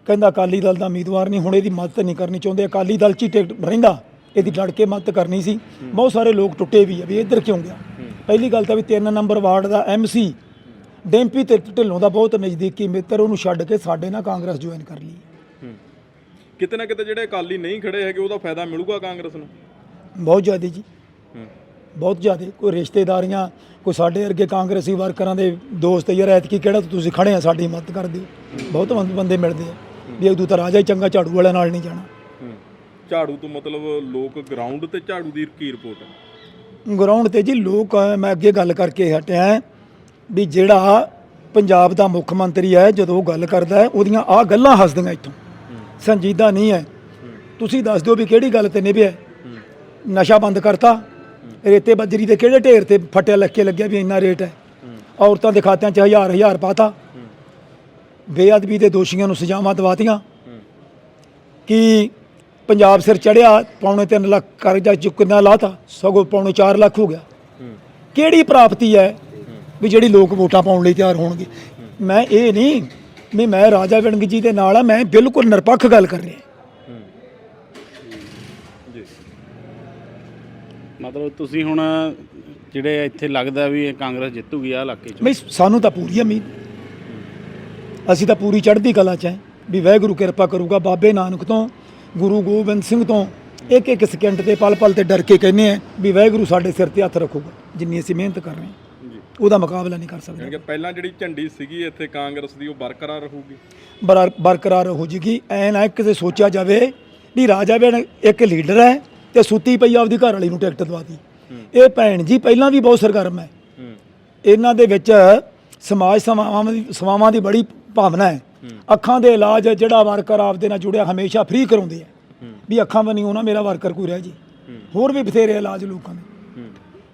ਕਹਿੰਦਾ ਅਕਾਲੀ ਦਲ ਦਾ ਉਮੀਦਵਾਰ ਨਹੀਂ ਹੁਣ ਇਹਦੀ ਮਦਦ ਨਹੀਂ ਕਰਨੀ ਚਾਹੁੰਦੇ। ਅਕਾਲੀ ਦਲ 'ਚ ਹੀ ਟਿਕਟ ਰਹਿੰਦਾ। ਇਹਦੀ ਲੜ ਕੇ ਮਦਦ ਕਰਨੀ ਸੀ। ਬਹੁਤ ਸਾਰੇ ਲੋਕ ਟੁੱਟੇ ਵੀ ਆ ਵੀ ਇੱਧਰ ਕਿਉਂ ਗਿਆ। ਪਹਿਲੀ ਗੱਲ ਤਾਂ ਵੀ 3 ਨੰਬਰ ਵਾਰਡ ਦਾ ਐਮਸੀ ਡੈਂਪੀ ਤੇ ਢਿੱਲੋਂ ਦਾ ਬਹੁਤ ਨਜ਼ਦੀਕੀ ਮਿੱਤਰ ਉਹਨੂੰ ਛੱਡ ਕੇ ਸਾਡੇ ਨਾਲ ਕਾਂਗਰਸ ਜੁਆਇਨ ਕਰ ਲਈ। ਕਿਤੇ ਨਾ ਕਿਤੇ ਜਿਹੜੇ ਅਕਾਲੀ ਨਹੀਂ ਖੜੇ ਹੈਗੇ ਉਹਦਾ ਫਾਇਦਾ ਮਿਲੂਗਾ ਕਾਂਗਰਸ ਨੂੰ? ਬਹੁਤ ਜ਼ਿਆਦਾ ਜੀ। ਬਹੁਤ ਜ਼ਿਆਦਾ। ਕੋਈ ਰਿਸ਼ਤੇਦਾਰੀਆਂ ਕੋਈ ਸਾਡੇ ਵਰਗੇ ਕਾਂਗਰਸੀ ਵਰਕਰਾਂ ਦੇ ਦੋਸਤ ਯਾਰ ਐਤਕੀ ਕਿਹੜਾ ਤੁਸੀਂ ਖੜੇ ਆ ਸਾਡੀ ਮਦਦ ਕਰਦੇ ਬਹੁਤ ਬੰਦ- ਮਿਲਦੇ ਆ। ਵੀ ਇਹ ਤਾਂ ਰਾਜਾ ਹੀ ਚੰਗਾ ਝਾੜੂ ਵਾਲਿਆਂ ਨਾਲ ਨਹੀਂ ਜਾਣਾ। ਝਾੜੂ ਤੋਂ ਮਤਲਬ ਲੋਕ ਗਰਾਊਂਡ ਤੇ ਝਾੜੂ ਦੀ ਕੀ ਰਿਪੋਰਟ ਹੈ? ਗਰਾਊਂਡ ਤੇ ਜੀ ਲੋਕ ਮੈਂ ਅੱਗੇ ਗੱਲ ਕਰਕੇ ਹਟਿਆ ਵੀ ਜਿਹੜਾ ਪੰਜਾਬ ਦਾ ਮੁੱਖ ਮੰਤਰੀ ਹੈ ਜਦੋਂ ਉਹ ਗੱਲ ਕਰਦਾ ਹੈ ਉਹਦੀਆਂ ਆ ਗੱਲਾਂ ਹੱਸਦੀਆਂ ਇੱਥੋਂ। ਸੰਜੀਦਾ ਨਹੀਂ ਹੈ। ਤੁਸੀਂ ਦੱਸ ਦਿਓ ਵੀ ਕਿਹੜੀ ਗੱਲ ਤੇ ਨਿਭਿਆ ਨਸ਼ਾ ਬੰਦ ਕਰਤਾ। ਰੇਤੇ ਬੱਜਰੀ ਦੇ ਕਿਹੜੇ ਢੇਰ ਤੇ ਫਟਿਆ ਲੱਗ ਕੇ ਲੱਗਿਆ ਵੀ ਇੰਨਾ ਰੇਟ ਹੈ। ਔਰਤਾਂ ਦੇ ਖਾਤਿਆਂ 'ਚ ਹਜ਼ਾਰ ਹਜ਼ਾਰ ਪਾਤਾ। ਬੇਅਦਬੀ ਦੇ ਦੋਸ਼ੀਆਂ ਨੂੰ ਸਜ਼ਾਵਾਂ ਦਵਾਤੀਆਂ। ਕਿ ਪੰਜਾਬ ਸਿਰ ਚੜਿਆ ਪੌਣੇ 3 ਲੱਖ ਕਰਜ਼ਾ ਚੁੱਕਣਾ ਲਾਤਾ ਸਗੋਂ ਪੌਣੇ 4 ਲੱਖ ਹੋ ਗਿਆ। ਕਿਹੜੀ ਪ੍ਰਾਪਤੀ ਹੈ ਵੀ ਜਿਹੜੀ ਲੋਕ ਵੋਟਾਂ ਪਾਉਣ ਲਈ ਤਿਆਰ ਹੋਣਗੇ? ਮੈਂ ਇਹ ਨਹੀਂ ਵੀ ਮੈਂ ਰਾਜਾ ਵੜਿੰਗ ਜੀ ਦੇ ਨਾਲ ਆ ਮੈਂ ਬਿਲਕੁਲ ਨਿਰਪੱਖ ਗੱਲ ਕਰ ਰਿਹਾ। ਮਤਲਬ ਤੁਸੀਂ ਹੁਣ ਜਿਹੜੇ ਇੱਥੇ ਲੱਗਦਾ ਵੀ ਇਹ ਕਾਂਗਰਸ ਜਿੱਤੂਗੀ ਆ ਇਲਾਕੇ 'ਚ। ਬਈ ਸਾਨੂੰ ਤਾਂ ਪੂਰੀ ਉਮੀਦ ਅਸੀਂ ਤਾਂ ਪੂਰੀ ਚੜ੍ਹਦੀ ਕਲਾ ਚ ਹੈ ਵੀ ਵਾਹਿਗੁਰੂ ਕਿਰਪਾ ਕਰੂਗਾ ਬਾਬੇ ਨਾਨਕ ਤੋਂ ਗੁਰੂ ਗੋਬਿੰਦ ਸਿੰਘ ਤੋਂ ਇੱਕ ਇੱਕ ਸਕਿੰਟ ਤੇ ਪਲ ਪਲ ਤੇ ਡਰ ਕੇ ਕਹਿੰਦੇ ਆ ਵੀ ਵਾਹਿਗੁਰੂ ਸਾਡੇ ਸਿਰ ਤੇ ਹੱਥ ਰੱਖੂਗਾ ਜਿੰਨੀ ਅਸੀਂ ਮਿਹਨਤ ਕਰ ਰਹੇ ਹਾਂ। ਉਹਦਾ ਮੁਕਾਬਲਾ ਨਹੀਂ ਕਰ ਸਕਦੇ। ਪਹਿਲਾਂ ਜਿਹੜੀ ਝੰਡੀ ਸੀਗੀ ਇੱਥੇ ਕਾਂਗਰਸ ਦੀ ਉਹ ਬਰਕਰਾਰ ਰਹੂਗੀ? ਬਰਾ- ਬਰਕਰਾਰ ਹੋ ਜੇਗੀ। ਐ ਨਾ ਕਿਤੇ ਸੋਚਿਆ ਜਾਵੇ ਵੀ ਰਾਜਾ ਬੇਨ ਇੱਕ ਲੀਡਰ ਹੈ ਤੇ ਸੁੱਤੀ ਪਈ ਆਪਦੀ ਘਰ ਵਾਲੀ ਨੂੰ ਟਿਕਟ ਦਵਾਤੀ ਇਹ ਭੈਣ ਜੀ ਪਹਿਲਾਂ ਵੀ ਬਹੁਤ ਸਰਗਰਮ ਹੈ। ਇਹਨਾਂ ਦੇ ਵਿੱਚ ਸਮਾਜ ਸੇਵਾਵਾਂ ਦੀ ਸੇਵਾਵਾਂ ਦੀ ਬੜੀ ਭਾਵਨਾ ਹੈ। ਅੱਖਾਂ ਦੇ ਇਲਾਜ ਜਿਹੜਾ ਵਰਕਰ ਆਪਦੇ ਨਾਲ ਜੁੜਿਆ ਹਮੇਸ਼ਾ ਫ੍ਰੀ ਕਰਾਉਂਦੇ ਆ। ਵੀ ਅੱਖਾਂ ਬਣੀ ਉਹਨਾਂ ਮੇਰਾ ਵਰਕਰ ਕੋਈ ਰਹਿ ਜੀ। ਹੋਰ ਵੀ ਬਥੇਰੇ ਇਲਾਜ ਲੋਕਾਂ ਦੇ।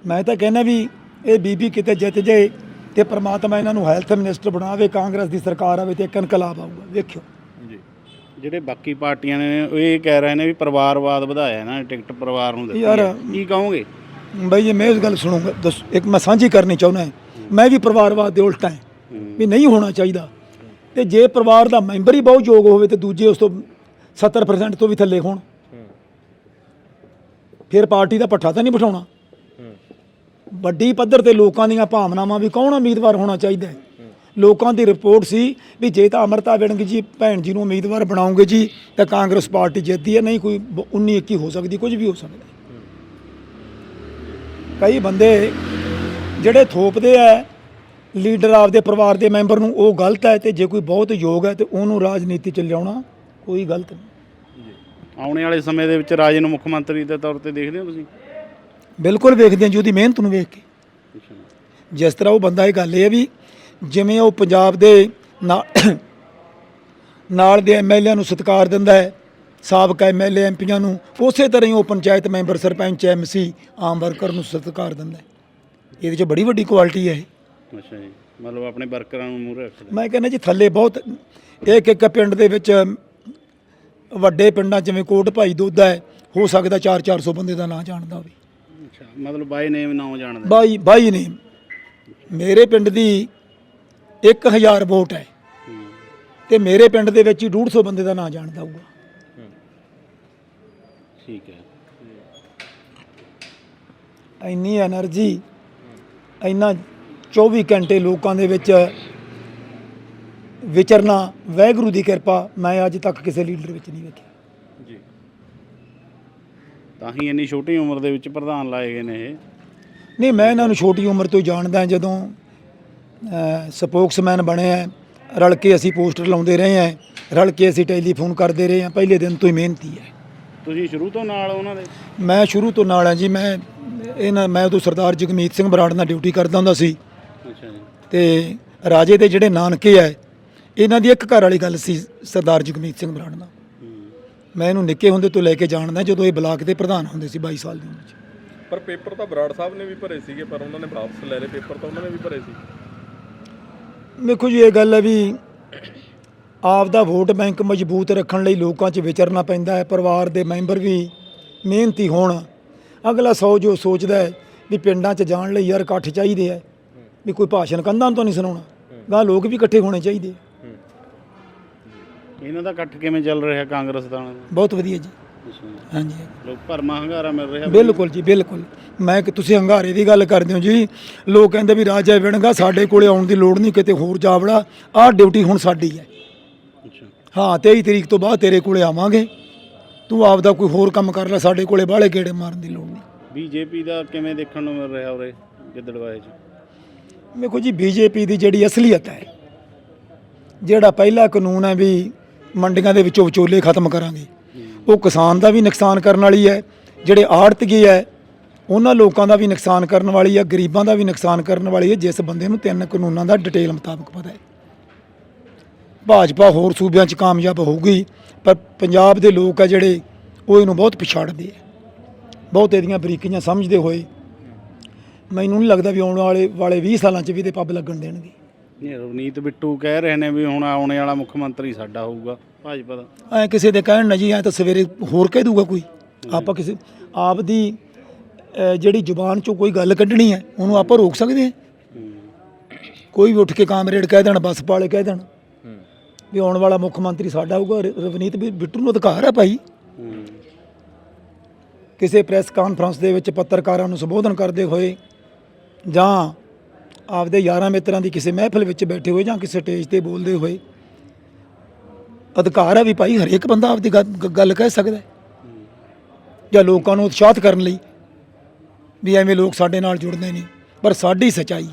ਮੈਂ ਤਾਂ ਕਹਿੰਦਾ ਵੀ ਇਹ ਬੀਬੀ ਕਿਤੇ ਜਿੱਤ ਜੇ ਤੇ ਪ੍ਰਮਾਤਮਾ ਇਹਨਾਂ ਨੂੰ ਹੈਲਥ ਮਿਨਿਸਟਰ ਬਣਾਵੇ ਕਾਂਗਰਸ ਦੀ ਸਰਕਾਰ ਆਵੇ ਤੇ ਇੱਕ ਇਨਕਲਾਬ ਆਊਗਾ। ਵੇਖਿਓ। ਜੀ। ਜਿਹੜੇ ਬਾਕੀ ਪਾਰਟੀਆਂ ਨੇ ਉਹ ਇਹ ਕਹਿ ਰਹੇ ਨੇ ਵੀ ਪਰਿਵਾਰਵਾਦ ਵਧਾਇਆ ਨਾ ਟਿਕਟ ਪਰਿਵਾਰ ਨੂੰ ਦਿੱਤੀ ਯਾਰ। ਕੀ ਕਹੋਗੇ? ਬਈ ਜੇ ਮੈਂ ਇਸ ਗੱਲ ਸੁਣੂੰਗਾ ਦੱਸ ਇੱਕ ਮੈਂ ਸਾਂਝੀ ਕਰਨੀ ਚਾਹੁੰਦਾ। ਮੈਂ ਵੀ ਪਰਿਵਾਰਵਾਦ ਦੇ ਉਲਟਾ ਹਾਂ। ਵੀ ਨਹੀਂ ਹੋਣਾ ਚਾਹੀਦਾ। ਤੇ ਜੇ ਪਰਿਵਾਰ ਦਾ ਮੈਂਬਰ ਹੀ ਬਹੁਤ ਯੋਗ ਹੋਵੇ ਤੇ ਦੂਜੇ ਉਸ ਤੋਂ 70% ਤੋਂ ਵੀ ਥੱਲੇ ਹੋਣ। ਫਿਰ ਪਾਰਟੀ ਦਾ ਪੱਠਾ ਤਾਂ ਨਹੀਂ ਬਿਠਾਉਣਾ। ਵੱਡੀ ਪੱਧਰ ਤੇ ਲੋਕਾਂ ਦੀਆਂ ਭਾਵਨਾਵਾਂ ਵੀ ਕੌਣ ਉਮੀਦਵਾਰ ਹੋਣਾ ਚਾਹੀਦਾ ਹੈ? ਲੋਕਾਂ ਦੀ ਰਿਪੋਰਟ ਸੀ ਵੀ ਜੇ ਤਾਂ ਅਮਰਤਾ ਵਿੜੰਗ ਜੀ, ਭੈਣ ਜੀ ਨੂੰ ਉਮੀਦਵਾਰ ਬਣਾਉਂਗੇ ਜੀ, ਤਾਂ ਕਾਂਗਰਸ ਪਾਰਟੀ ਜਿੱਤਦੀ ਹੈ, ਨਹੀਂ ਕੋਈ 19 21 ਹੋ ਸਕਦੀ, ਕੁਝ ਵੀ ਹੋ ਸਕਦਾ ਕਈ ਬੰਦੇ ਜਿਹੜੇ ਥੋਪਦੇ ਆ ਲੀਡਰ ਆਪਦੇ ਪਰਿਵਾਰ ਦੇ ਮੈਂਬਰ ਨੂੰ ਉਹ ਗਲਤ ਹੈ ਤੇ ਜੇ ਕੋਈ ਬਹੁਤ ਯੋਗ ਹੈ ਤੇ ਉਹਨੂੰ ਰਾਜਨੀਤੀ ਚ ਲਿਆਉਣਾ ਕੋਈ ਗਲਤ ਨਹੀਂ। ਆਉਣੇ ਵਾਲੇ ਸਮੇਂ ਦੇ ਵਿੱਚ ਰਾਜੇ ਨੂੰ ਮੁੱਖ ਮੰਤਰੀ ਦੇ ਤੌਰ ਤੇ ਦੇਖਦੇ ਹੋ ਤੁਸੀਂ? ਬਿਲਕੁਲ ਵੇਖਦੇ ਹਾਂ ਜੀ ਉਹਦੀ ਮਿਹਨਤ ਨੂੰ ਵੇਖ ਕੇ। ਜਿਸ ਤਰ੍ਹਾਂ ਉਹ ਬੰਦਾ ਇਹ ਗੱਲ ਇਹ ਹੈ ਵੀ ਜਿਵੇਂ ਉਹ ਪੰਜਾਬ ਦੇ ਨਾ- ਨਾਲ ਦੇ ਐਮਐਲਏ ਨੂੰ ਸਤਿਕਾਰ ਦਿੰਦਾ ਹੈ ਸਾਬਕਾ ਐਮਐਲਏ ਐਮਪੀਆਂ ਨੂੰ ਉਸੇ ਤਰ੍ਹਾਂ ਹੀ ਉਹ ਪੰਚਾਇਤ ਮੈਂਬਰ ਸਰਪੰਚ ਐਮਸੀ ਆਮ ਵਰਕਰ ਨੂੰ ਸਤਿਕਾਰ ਦਿੰਦਾ ਹੈ। ਇਹਦੇ 'ਚ ਬੜੀ ਵੱਡੀ ਕੁਆਲਿਟੀ ਹੈ ਇਹ। ਮੈਂ ਕਹਿੰਦਾ ਜੀ ਥੱਲੇ ਬਹੁਤ ਇੱਕ ਇੱਕ ਪਿੰਡ ਦੇ ਵਿੱਚ ਵੱਡੇ ਪਿੰਡਾਂ ਜਿਵੇਂ ਕੋਟ ਭਾਈ ਦੁੱਧ ਹੈ ਹੋ ਸਕਦਾ 4-400 ਬੰਦੇ ਦਾ ਨਾਂ ਜਾਣਦਾ ਹੋਵੇ। ਮਤਲਬ ਬਾਈ ਨੇਮ ਨਾਮ ਜਾਣਦੇ। ਬਾਈ ਬਾਈ ਨੇਮ। ਮੇਰੇ ਪਿੰਡ ਦੀ 1000 ਵੋਟ ਹੈ। ਤੇ ਮੇਰੇ ਪਿੰਡ ਦੇ ਵਿੱਚ ਹੀ 150 ਬੰਦੇ ਦਾ ਨਾਂ ਜਾਣਦਾ ਹੋਊਗਾ। ਠੀਕ ਹੈ। ਇੰਨੀ એનર્ਜੀ ਇੰਨਾ 24 ਘੰਟੇ ਲੋਕਾਂ ਦੇ ਵਿੱਚ ਵਿਚਰਨਾ ਵਾਹਿਗੁਰੂ ਦੀ ਕਿਰਪਾ ਮੈਂ ਅੱਜ ਤੱਕ ਕਿਸੇ ਲੀਡਰ ਵਿੱਚ ਨਹੀਂ ਵੇਖਿਆ। ਜੀ। ਤਾਂ ਹੀ ਇੰਨੀ ਛੋਟੀ ਉਮਰ ਦੇ ਵਿੱਚ ਪ੍ਰਧਾਨ ਲਾਏ ਗਏ ਨੇ ਇਹ। ਨਹੀਂ ਮੈਂ ਇਹਨਾਂ ਨੂੰ ਛੋਟੀ ਉਮਰ ਤੋਂ ਹੀ ਜਾਣਦਾ ਜਦੋਂ ਸਪੋਕਸਮੈਨ ਬਣੇ ਆ ਰਲ ਕੇ ਅਸੀਂ ਪੋਸਟਰ ਲਾਉਂਦੇ ਰਹੇ ਆ ਰਲ ਕੇ ਅਸੀਂ ਟੈਲੀਫੋਨ ਕਰਦੇ ਰਹੇ ਆ ਪਹਿਲੇ ਦਿਨ ਤੋਂ ਹੀ ਮਿਹਨਤੀ ਹੈ। ਤੁਸੀਂ ਸ਼ੁਰੂ ਤੋਂ ਨਾਲ ਉਹਨਾਂ ਦੇ? ਮੈਂ ਸ਼ੁਰੂ ਤੋਂ ਨਾਲ ਹਾਂ ਜੀ ਮੈਂ ਇਹਨਾਂ ਮੈਂ ਉਦੋਂ ਸਰਦਾਰ ਜਗਮੀਤ ਸਿੰਘ ਬਰਾੜ ਨਾਲ ਡਿਊਟੀ ਕਰਦਾ ਹੁੰਦਾ ਸੀ। ਤੇ ਰਾਜੇ ਦੇ ਜਿਹੜੇ ਨਾਨਕੇ ਆ ਇਹਨਾਂ ਦੀ ਇੱਕ ਘਰ ਵਾਲੀ ਗੱਲ ਸੀ ਸਰਦਾਰ ਜਗਮੀਤ ਸਿੰਘ ਬਰਾੜ ਨਾਲ। ਮੈਂ ਇਹਨੂੰ ਨਿੱਕੇ ਹੁੰਦੇ ਤੋਂ ਲੈ ਕੇ ਜਾਣਦਾ ਜਦੋਂ ਇਹ ਬਲਾਕ ਦੇ ਪ੍ਰਧਾਨ ਹੁੰਦੇ ਸੀ 22 ਸਾਲ ਦੀ ਉਮਰ 'ਚ। ਪਰ ਪੇਪਰ ਤਾਂ ਬਰਾੜ ਸਾਹਿਬ ਨੇ ਵੀ ਭਰੇ ਸੀਗੇ ਪਰ ਉਹਨਾਂ ਨੇ ਵਾਪਸ ਲੈ ਲਏ ਪੇਪਰ ਤਾਂ ਉਹਨਾਂ ਨੇ ਵੀ ਭਰੇ ਸੀ। ਦੇਖੋ ਜੀ ਇਹ ਗੱਲ ਹੈ ਵੀ ਆਪ ਦਾ ਵੋਟ ਬੈਂਕ ਮਜ਼ਬੂਤ ਰੱਖਣ ਲਈ ਲੋਕਾਂ 'ਚ ਵਿਚਰਨਾ ਪੈਂਦਾ ਹੈ ਪਰਿਵਾਰ ਦੇ ਮੈਂਬਰ ਵੀ ਮਿਹਨਤੀ ਹੋਣ। ਅਗਲਾ ਸੌ ਜੋ ਸੋਚਦਾ ਹੈ ਵੀ ਪਿੰਡਾਂ 'ਚ ਜਾਣ ਲਈ ਯਾਰ ਇਕੱਠ ਚਾਹੀਦੇ ਹੈ ਵੀ ਕੋਈ ਭਾਸ਼ਣ ਕੰਧਾਂ ਤੋਂ ਨਹੀਂ ਸੁਣਾਉਣਾ। ਗਾਂ ਲੋਕ ਵੀ ਇਕੱਠੇ ਹੋਣੇ ਚਾਹੀਦੇ। ਇਹਨਾਂ ਦਾ ਇਕੱਠ ਕਿਵੇਂ ਚੱਲ ਰਿਹਾ ਕਾਂਗਰਸ ਦਾ? ਬਹੁਤ ਵਧੀਆ ਜੀ। ਹਾਂਜੀ। ਲੋਕ ਭਰਮਾ ਹੰਗਾਰਾ ਮਿਲ ਰਿਹਾ? ਬਿਲਕੁਲ ਜੀ ਬਿਲਕੁਲ। ਮੈਂ ਕਿ ਤੁਸੀਂ ਹੰਗਾਰੇ ਦੀ ਗੱਲ ਕਰਦੇ ਹੋ ਜੀ। ਲੋਕ ਕਹਿੰਦੇ ਵੀ ਰਾਜਾ ਵਿਣਗਾ ਸਾਡੇ ਕੋਲੇ ਆਉਣ ਦੀ ਲੋੜ ਨਹੀਂ ਕਿਤੇ ਹੋਰ ਜਾਵੜਾ। ਆਹ ਡਿਊਟੀ ਹੁਣ ਸਾਡੀ ਹੈ। ਅੱਛਾ। ਹਾਂ 23 ਤਰੀਕ ਤੋਂ ਬਾਅਦ ਤੇਰੇ ਕੋਲੇ ਆਵਾਂਗੇ। ਤੂੰ ਆਪਦਾ ਕੋਈ ਹੋਰ ਕੰਮ ਕਰ ਲੈ ਸਾਡੇ ਕੋਲੇ ਬਾਹਲੇ ਗੇੜੇ ਮਾਰਨ ਦੀ ਲੋੜ ਨਹੀਂ। ਬੀਜੇਪੀ ਦਾ ਕਿਵੇਂ ਦੇਖਣ ਨੂੰ ਮਿਲ ਰਿਹਾ ਉਰੇ ਗਿੱਦੜਵਾਏ 'ਚ? ਵੇਖੋ ਜੀ ਬੀਜੇਪੀ ਦੀ ਜਿਹੜੀ ਅਸਲੀਅਤ ਹੈ ਜਿਹੜਾ ਪਹਿਲਾ ਕਾਨੂੰਨ ਹੈ ਵੀ ਮੰਡੀਆਂ ਦੇ ਵਿੱਚੋਂ ਵਿਚੋਲੇ ਖਤਮ ਕਰਾਂਗੇ। ਉਹ ਕਿਸਾਨ ਦਾ ਵੀ ਨੁਕਸਾਨ ਕਰਨ ਵਾਲੀ ਹੈ ਜਿਹੜੇ ਆੜਤਗੀ ਹੈ ਉਹਨਾਂ ਲੋਕਾਂ ਦਾ ਵੀ ਨੁਕਸਾਨ ਕਰਨ ਵਾਲੀ ਹੈ ਗਰੀਬਾਂ ਦਾ ਵੀ ਨੁਕਸਾਨ ਕਰਨ ਵਾਲੀ ਹੈ ਜਿਸ ਬੰਦੇ ਨੂੰ ਤਿੰਨ ਕਾਨੂੰਨਾਂ ਦਾ ਡਿਟੇਲ ਮੁਤਾਬਕ ਪਤਾ ਹੈ। ਭਾਜਪਾ ਹੋਰ ਸੂਬਿਆਂ 'ਚ ਕਾਮਯਾਬ ਹੋਊਗੀ ਪਰ ਪੰਜਾਬ ਦੇ ਲੋਕ ਆ ਜਿਹੜੇ ਉਹ ਇਹਨੂੰ ਬਹੁਤ ਪਛਾੜਦੇ ਆ ਬਹੁਤ ਇਹਦੀਆਂ ਬਰੀਕੀਆਂ ਸਮਝਦੇ ਹੋਏ ਮੈਨੂੰ ਨਹੀਂ ਲੱਗਦਾ ਵੀ ਆਉਣ ਵਾਲੇ ਵਾਲੇ 20 ਸਾਲਾਂ 'ਚ ਵੀ ਇਹਦੇ ਪੱਬ ਲੱਗਣ ਦੇਣਗੇ। ਇਹ ਰਵਨੀਤ ਬਿੱਟੂ ਕਹਿ ਰਹੇ ਨੇ ਵੀ ਹੁਣ ਆਉਣੇ ਵਾਲਾ ਮੁੱਖ ਮੰਤਰੀ ਸਾਡਾ ਹੋਊਗਾ ਭਾਜਪਾ ਦਾ। ਐ ਕਿਸੇ ਦੇ ਕਹਿਣ ਨਾ ਜੀ ਐ ਤਾਂ ਸਵੇਰੇ ਹੋਰ ਕਹਿ ਦੂਗਾ ਕੋਈ। ਆਪਾਂ ਕਿਸੇ ਆਪ ਦੀ ਅ, ਜਿਹੜੀ ਜ਼ੁਬਾਨ 'ਚੋਂ ਕੋਈ ਗੱਲ ਕੱਢਣੀ ਹੈ ਉਹਨੂੰ ਆਪਾਂ ਰੋਕ ਸਕਦੇ ਹਾਂ। ਕੋਈ ਵੀ ਉੱਠ ਕੇ ਕਾਮਰੇਡ ਕਹਿ ਦੇਣ ਬੱਸ ਵਾਲੇ ਕਹਿ ਦੇਣ। ਵੀ ਆਉਣ ਵਾਲਾ ਮੁੱਖ ਮੰਤਰੀ ਸਾਡਾ ਹੋਊਗਾ ਰ- ਰਵਨੀਤ ਵੀ ਬਿੱਟੂ ਨੂੰ ਅਧਿਕਾਰ ਹੈ ਭਾਈ। ਕਿਸੇ ਪ੍ਰੈਸ ਕਾਨਫਰੰਸ ਦੇ ਵਿੱਚ ਪੱਤਰਕਾਰਾਂ ਨੂੰ ਸੰਬੋਧਨ ਕਰਦੇ ਹੋਏ ਜਾਂ ਆਪਦੇ ਯਾਰਾਂ ਮਿੱਤਰਾਂ ਦੀ ਕਿਸੇ ਮਹਿਫਲ ਵਿੱਚ ਬੈਠੇ ਹੋਏ ਜਾਂ ਕਿਸੇ ਸਟੇਜ ਤੇ ਬੋਲਦੇ ਹੋਏ, ਅਧਿਕਾਰ ਹੈ ਵੀ ਭਾਈ ਹਰੇਕ ਬੰਦਾ ਆਪਦੀ ਗੱਲ- ਕਹਿ ਸਕਦਾ ਜਾਂ ਲੋਕਾਂ ਨੂੰ ਉਤਸ਼ਾਹਿਤ ਕਰਨ ਲਈ ਵੀ ਐਵੇਂ ਲੋਕ ਸਾਡੇ ਨਾਲ ਜੁੜਦੇ ਨਹੀਂ ਪਰ ਸਾਡੀ ਸਚਾਈ